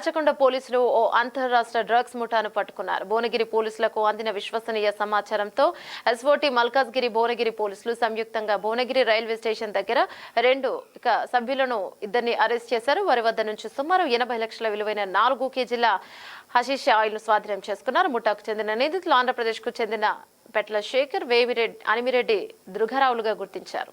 రాచకొండ పోలీసులు ఓ అంతర్రాష్ట్ర డ్రగ్స్ ముఠాను పట్టుకున్నారు. భువనగిరి పోలీసులకు అందిన విశ్వసనీయ సమాచారంతో ఎస్ఓటి మల్కాజ్గిరి భువనగిరి పోలీసులు సంయుక్తంగా భువనగిరి రైల్వే స్టేషన్ దగ్గర రెండు ఇక సభ్యులను ఇద్దరిని అరెస్ట్ చేశారు. వారి వద్ద నుంచి సుమారు ఎనభై లక్షల విలువైన నాలుగు కేజీల హషీష్ ఆయిల్ను స్వాధీనం చేసుకున్నారు. ముఠాకు చెందిన నిందితులు ఆంధ్రప్రదేశ్కు చెందిన పెట్ల శేఖర్ వేమిరెడ్డి అనిమిరెడ్డి దృఘరావులుగా గుర్తించారు.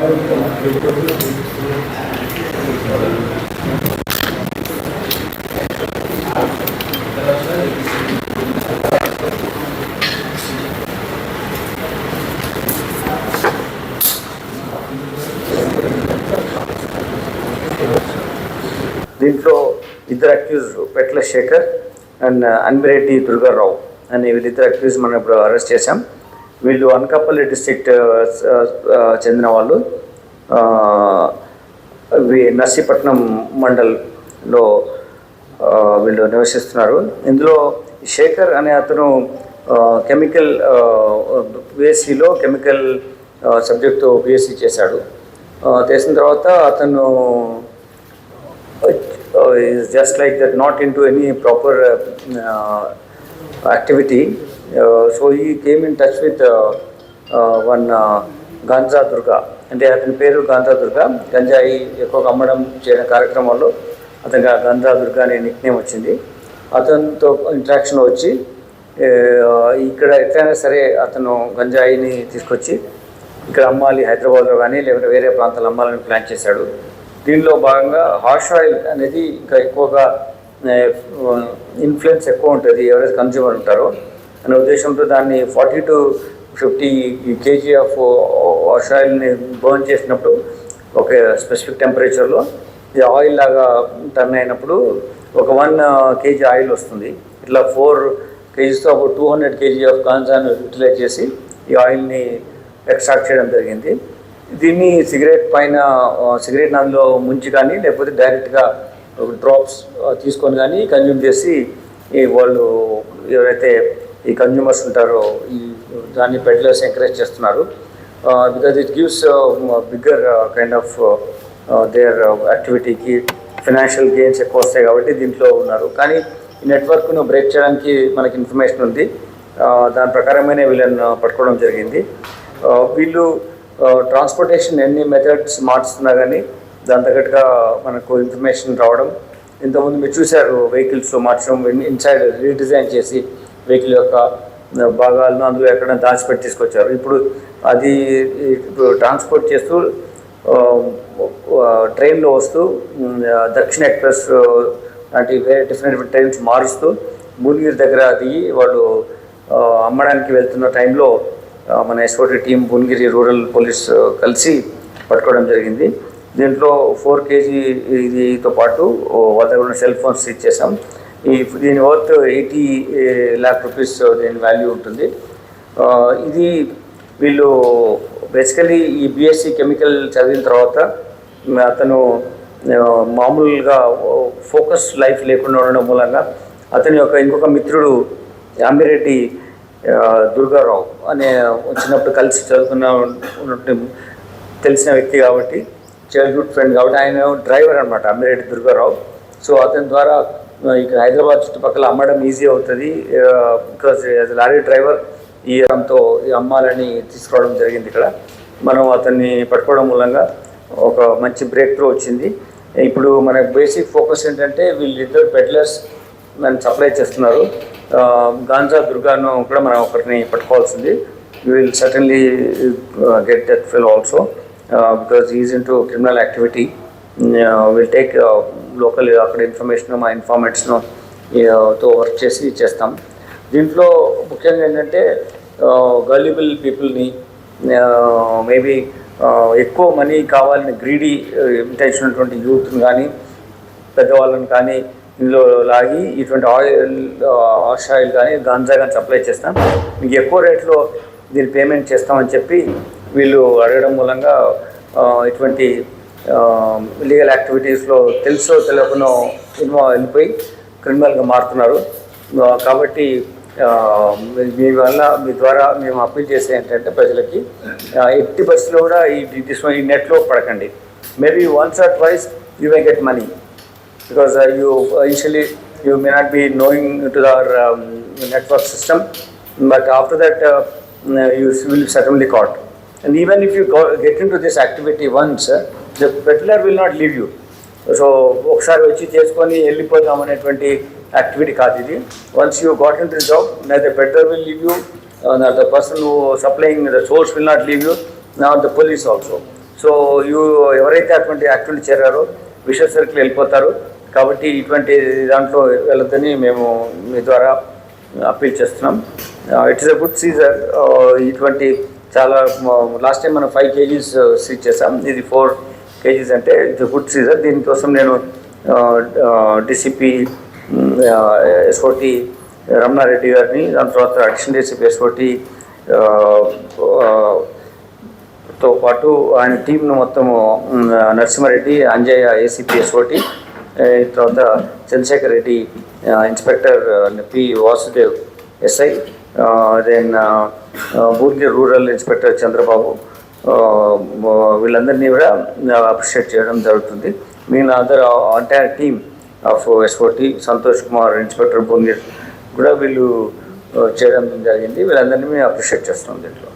దీంట్లో ఇద్దరు accused Petla Shekhar and uh, Anbireddy Durgarao. అనే వీళ్ళిద్దరు అక్యూజ్ మనం ఇప్పుడు అరెస్ట్ చేశాం. వీళ్ళు అనకాపల్లి డిస్ట్రిక్ట్ చెందిన వాళ్ళు నర్సీపట్నం మండల్లో వీళ్ళు నివసిస్తున్నారు. ఇందులో శేఖర్ అనే అతను కెమికల్ బిఎస్సిలో కెమికల్ సబ్జెక్టు బిఎస్సి చేశాడు. చేసిన తర్వాత అతను just like that not in to any proper activity. So ఈ came in touch with one in Durga ganja Durga అంటే అతని పేరు గాంజా దుర్గా గంజాయి ఎక్కువగా అమ్మడం చేయడం కార్యక్రమాల్లో అతనికి ఆ గంజా దుర్గా అనే నిక్నేమ్ వచ్చింది. అతనితో ఇంట్రాక్షన్ వచ్చి uh, ఇక్కడ ఎట్లయినా సరే అతను గంజాయిని తీసుకొచ్చి ఇక్కడ అమ్మాలి హైదరాబాద్లో కానీ లేకపోతే వేరే ప్రాంతాలు అమ్మాలని ప్లాన్ చేశాడు. దీనిలో భాగంగా హార్ష్ ఆయిల్ అనేది ఇంకా ఎక్కువగా uh, ఇన్ఫ్లుయెన్స్ ఎక్కువ ఉంటుంది. ఎవరైతే కన్జ్యూమర్ ఉంటారో అనే ఉద్దేశంతో దాన్ని forty to fifty KG of wash ఆయిల్ని బర్న్ చేసినప్పుడు ఒక స్పెసిఫిక్ టెంపరేచర్లో ఇది ఆయిల్ లాగా టర్న్ అయినప్పుడు ఒక వన్ కేజీ ఆయిల్ వస్తుంది. ఇట్లా ఫోర్ కేజీస్తో ఒక టూ హండ్రెడ్ కేజీ ఆఫ్ గాంజాను యూటిలైజ్ చేసి ఈ ఆయిల్ని ఎక్స్ట్రాక్ట్ చేయడం జరిగింది. దీన్ని సిగరెట్ పైన సిగరెట్ అందులో ముంచి కానీ లేకపోతే డైరెక్ట్గా డ్రాప్స్ తీసుకొని కానీ కన్జ్యూమ్ చేసి ఈ వాళ్ళు ఎవరైతే ఈ కన్జ్యూమర్స్ ఉంటారు ఈ దాన్ని పెడ్లర్స్ ఎంకరేజ్ చేస్తున్నారు. Because it gives bigger kind of their యాక్టివిటీకి financial gains ఎక్కువ వస్తాయి కాబట్టి దీంట్లో ఉన్నారు. కానీ ఈ నెట్వర్క్ను బ్రేక్ చేయడానికి మనకి ఇన్ఫర్మేషన్ ఉంది. Uh, దాని ప్రకారమైన వీళ్ళని uh, పట్టుకోవడం జరిగింది. Uh, వీళ్ళు ట్రాన్స్పోర్టేషన్ ఎన్ని మెథడ్స్ మార్చుతున్నా కానీ దాని తగ్గట్టుగా మనకు ఇన్ఫర్మేషన్ రావడం. ఇంతకుముందు మీరు చూశారు వెహికల్స్ మార్చడం ఇన్సైడ్ రీడిజైన్ చేసి వెహికల్ యొక్క భాగాలను అందులో ఎక్కడ దాచిపెట్టి తీసుకొచ్చారు. ఇప్పుడు అది ఇప్పుడు ట్రాన్స్పోర్ట్ చేస్తూ ట్రైన్లో వస్తూ దక్షిణ ఎక్స్ప్రెస్ లాంటి వేరే డిఫరెంట్ డిఫరెంట్ ట్రైన్స్ మారుస్తూ భువనగిరి దగ్గర దిగి వాళ్ళు అమ్మడానికి వెళ్తున్న టైంలో మన SOT team Bhuvanagiri rural police కలిసి పట్టుకోవడం జరిగింది. దీంట్లో ఫోర్ కేజీ ఇదితో పాటు వాళ్ళ దగ్గర ఉన్న సెల్ ఫోన్స్ ఇచ్చేసాం. దీని వర్త్ ఎయిటీ ల్యాక్ రూపీస్ దీని వాల్యూ ఉంటుంది. ఇది వీళ్ళు బేసికలీ ఈ బిఎస్సి కెమికల్ చదివిన తర్వాత అతను మామూలుగా ఫోకస్ లైఫ్ లేకుండా ఉండడం మూలంగా అతని యొక్క ఇంకొక మిత్రుడు అంబిరెడ్డి దుర్గారావు అనే వచ్చినప్పుడు కలిసి చదువుకున్న ఉన్నట్టు తెలిసిన వ్యక్తి కాబట్టి చైల్డ్హుడ్ ఫ్రెండ్ కాబట్టి ఆయన డ్రైవర్ అనమాట అంబిరెడ్డి దుర్గారావు. సో అతని ద్వారా ఇక్కడ హైదరాబాద్ చుట్టుపక్కల అమ్మడం ఈజీ అవుతుంది. బికాజ్ లారీ డ్రైవర్ ఈ రంతో ఈ అమ్మాలని తీసుకురావడం జరిగింది ఇక్కడ. మనం అతన్ని పట్టుకోవడం మూలంగా ఒక మంచి బ్రేక్ త్రూ వచ్చింది. ఇప్పుడు మన బేసిక్ ఫోకస్ ఏంటంటే వీళ్ళిద్దరు పెడ్లర్స్ దాన్ని సప్లై చేస్తున్నారు. గాంజా దుర్గాను కూడా మనం ఒకరిని పట్టుకోవాల్సింది. Will certainly get that fill also because is in to criminal activity will take local అక్కడ ఇన్ఫర్మేషన్ మా ఇన్ఫార్మేట్స్ను తో వర్క్ చేసి చేస్తాం. దీంట్లో ముఖ్యంగా ఏంటంటే గల్లిబుల్ పీపుల్ని మేబీ ఎక్కువ మనీ కావాలని గ్రీడీ ఇంటెన్షన్ ఉన్నటువంటి యూత్ని కానీ పెద్దవాళ్ళని కానీ ఇందులో లాగి ఇటువంటి ఆయిల్ ఆష్ ఆయిల్ కానీ గాంజా కానీ సప్లై చేస్తాం. మీకు ఎక్కువ రేట్లో దీన్ని పేమెంట్ చేస్తామని చెప్పి వీళ్ళు అడగడం మూలంగా ఇటువంటి లీగల్ యాక్టివిటీస్లో తెలుసో తెలియకునో ఇన్వాల్వ్ వెళ్ళిపోయి క్రిమినల్గా మారుతున్నారు. కాబట్టి మీ వల్ల మీ ద్వారా మేము అప్పీల్ చేసే ఏంటంటే ప్రజలకి ఎట్టి బస్సులో కూడా ఈ దిస్ ఈ నెట్లో పడకండి. Maybe once or twice you may get money because you initially you may not be knowing to their network system but after that you will suddenly caught and even if you get in to this activity once the peddler will not leave you so ఒకసారి వచ్చి చేసుకొని వెళ్ళిపోదాం అనేటువంటి activity కాదు ఇది. Once you got in the job the peddler will leave you the person supplying the source will not leave you nor the police also so you ఎవరైతే అటువంటి activity చేరారో విషయ సర్కిల్ వెళ్ళిపోతారు. కాబట్టి ఇటువంటి దాంట్లో వెళ్ళొద్దని మేము మీ ద్వారా అప్పీల్ చేస్తున్నాం. It is a good seizure ఇటువంటి చాలా లాస్ట్ టైం మనం ఫైవ్ కేజీస్ సీజ్ చేసాం ఇది ఫోర్ కేజీస్ అంటే ఇట్స్ గుడ్ సీజర్ దీనికోసం నేను డిసిపి ఎస్ఓటి రమణారెడ్డి గారిని దాని తర్వాత అడిషనల్ డిసిపి ఎస్ఓటి తో పాటు ఆయన టీంను మొత్తము నరసింహారెడ్డి అంజయ్య ఏసీపీ ఎస్ఓటి తర్వాత Chandrashekar Reddy inspector P Vasudev SI then బూర్గి rural inspector Chandrababu వీళ్ళందరినీ కూడా అప్రిషియేట్ చేయడం జరుగుతుంది. మిగిలిన other entire team of SOT Santosh Kumar inspector Bhongir కూడా వీళ్ళు చేయడం జరిగింది. వీళ్ళందరినీ మేము అప్రిషియేట్ చేస్తున్నాం దీంట్లో.